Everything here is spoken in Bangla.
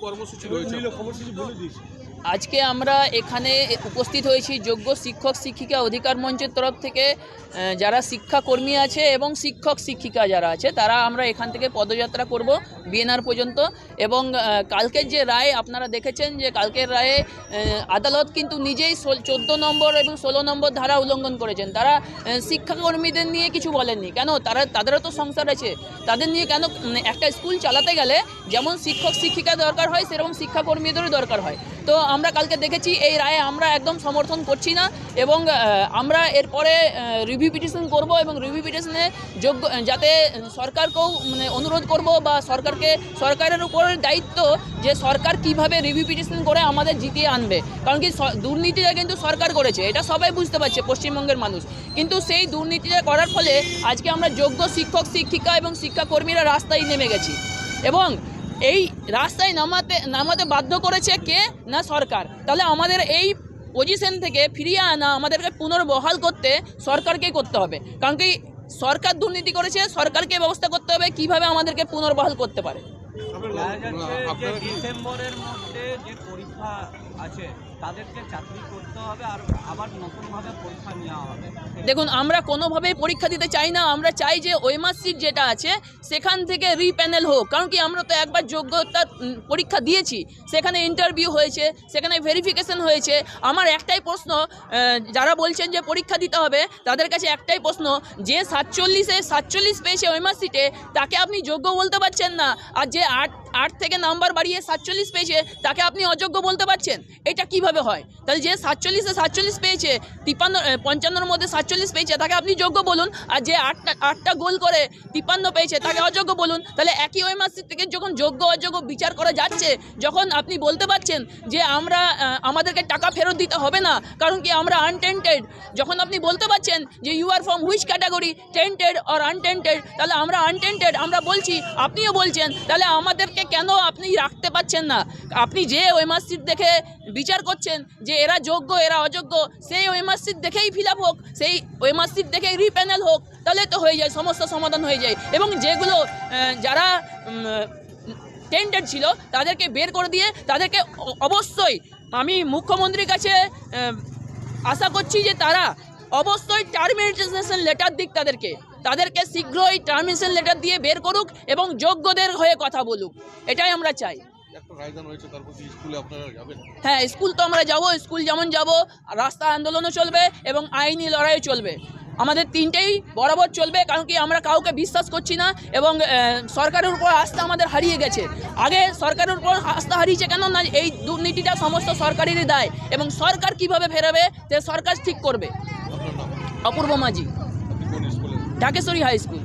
কর্মসূচি রয়েছে। আজকে আমরা এখানে উপস্থিত হয়েছি যোগ্য শিক্ষক শিক্ষিকা অধিকার মঞ্চের তরফ থেকে যারা শিক্ষাকর্মী আছে এবং শিক্ষক শিক্ষিকা যারা আছে, তারা আমরা এখান থেকে পদযাত্রা করব বিএনআর পর্যন্ত। এবং কালকের যে রায় আপনারা দেখেছেন যে কালকের রায়ে আদালত কিন্তু নিজেই চোদ্দ নম্বর এবং ষোলো নম্বর ধারা উল্লঙ্ঘন করেছেন। তারা শিক্ষাকর্মীদের নিয়ে কিছু বলেননি। কেন? তারা, তাদেরও তো সংসার আছে। তাদের নিয়ে কেন একটা স্কুল চালাতে গেলে যেমন শিক্ষক শিক্ষিকা দরকার হয়, সেরকম শিক্ষাকর্মীদেরও দরকার হয়। তো আমরা কালকে দেখেছি, এই রায়ে আমরা একদম সমর্থন করছি না এবং আমরা এরপরে রিভিউ পিটিশন করব এবং রিভিউ পিটিশনে যোগ্য, যাতে সরকারকেও মানে অনুরোধ করব বা সরকারকে, সরকারের উপর দায়িত্ব যে সরকার কীভাবে রিভিউ পিটিশন করে আমাদের জিতিয়ে আনবে। কারণ কি দুর্নীতিটা কিন্তু সরকার করেছে, এটা সবাই বুঝতে পারছে, পশ্চিমবঙ্গের মানুষ। কিন্তু সেই দুর্নীতিটা করার ফলে আজকে আমরা যোগ্য শিক্ষক, শিক্ষিকা এবং শিক্ষাকর্মীরা রাস্তায় নেমে গেছি। এবং এই রাস্তায় নামাতে নামাতে বাধ্য করেছে কে? না সরকার। তাহলে আমাদের এই পজিশন থেকে ফিরিয়ে আনা, আমাদেরকে পুনর্বহাল করতে সরকারকেই করতে হবে। কারণ কি সরকার দুর্নীতি করেছে, সরকারকে ব্যবস্থা করতে হবে, কীভাবে আমাদেরকে পুনর্বহাল করতে পারে? যে ডিসেম্বরের মধ্যে যে পরীক্ষা আছে তাদেরকে চাকরি করতে হবে আর আবার নতুনভাবে পরীক্ষা নেওয়া হবে। দেখুন আমরা কোনোভাবেই পরীক্ষা দিতে চাই না। আমরা চাই যে ওয়েমার সিট যেটা আছে সেখান থেকে রিপ্যানেল হোক। কারণ কি আমরা তো একবার যোগ্যতা পরীক্ষা দিয়েছি। সেখানে ইন্টারভিউ হয়েছে সেখানে ভেরিফিকেশন হয়েছে। আমার একটাই প্রশ্ন যারা বলছেন যে পরীক্ষা দিতে হবে তাদের কাছে একটাই প্রশ্ন যে সাতচল্লিশে সাতচল্লিশ পেয়েছে ওয়েমার সিটে তাকে আপনি যোগ্য বলতে পারছেন না। আর যে আট আট থেকে নাম্বার বাড়িয়ে সাতচল্লিশ পেয়েছে, তাকে আপনি অযোগ্য বলতে পারছেন? এটা কীভাবে হয়? তাহলে যে সাতচল্লিশে সাতচল্লিশ পেয়েছে তিপ্পান্ন পঞ্চান্নর মধ্যে সাতচল্লিশ পেয়েছে, তাকে আপনি যোগ্য বলুন, আর যে আটটা আটটা গোল করে তিপ্পান্ন পেয়েছে, তাকে অযোগ্য বলুন, তাহলে একই ওই মাস থেকে যখন যোগ্য, অযোগ্য বিচার করা যাচ্ছে, যখন আপনি বলতে পারছেন যে আমরা আমাদেরকে টাকা ফেরত দিতে হবে না, কারণ কি আমরা আনটেন্টেড যখন আপনি বলতে পারছেন যে you are from which category tainted or untainted তাহলে আমরা আনটেন্টেড আমরা বলছি, আপনিও বলছেন, তাহলে আমাদেরকে কেন আপনি রাখতে পারছেন না? আপনি যে ওই মাসিট দেখে বিচার করছেন যে এরা যোগ্য, এরা অযোগ্য, সেই ওই মাসিট দেখেই ফিল হোক, সেই ওই মাসিট দেখেই রিপ্যানেল হোক, তাহলে তো হয়ে যায় সমস্যা সমাধান হয়ে যায়। এবং যেগুলো যারা টেন্টেড ছিল, তাদেরকে বের করে দিয়ে তাদেরকে অবশ্যই আমি মুখ্যমন্ত্রীর কাছে আশা করছি যে তারা অবশ্যই টার্মিনেশন লেটার দিক তাদেরকে। তাদেরকে শীঘ্রই টার্মিনেশন লেটার দিয়ে বের করুক এবং যোগ্যদের হয়ে কথা বলুক। এটাই আমরা চাই। হ্যাঁ স্কুল তো আমরা যাব স্কুল যেমন যাব রাস্তা আন্দোলনও চলবে এবং আইনি লড়াইও চলবে। আমাদের তিনটেই বরাবর চলবে কারণ কি আমরা কাউকে বিশ্বাস করছি না এবং সরকারের উপর আস্থা আমাদের হারিয়ে গেছে। আগে সরকারের উপর আস্থা হারিয়েছে কেন? না এই দুর্নীতিটা সমস্ত সরকারেরই দায় এবং সরকার কীভাবে ফেরাবে সে সরকার ঠিক করবে। অপূর্ব মাঝি। Dhakeshwari high school.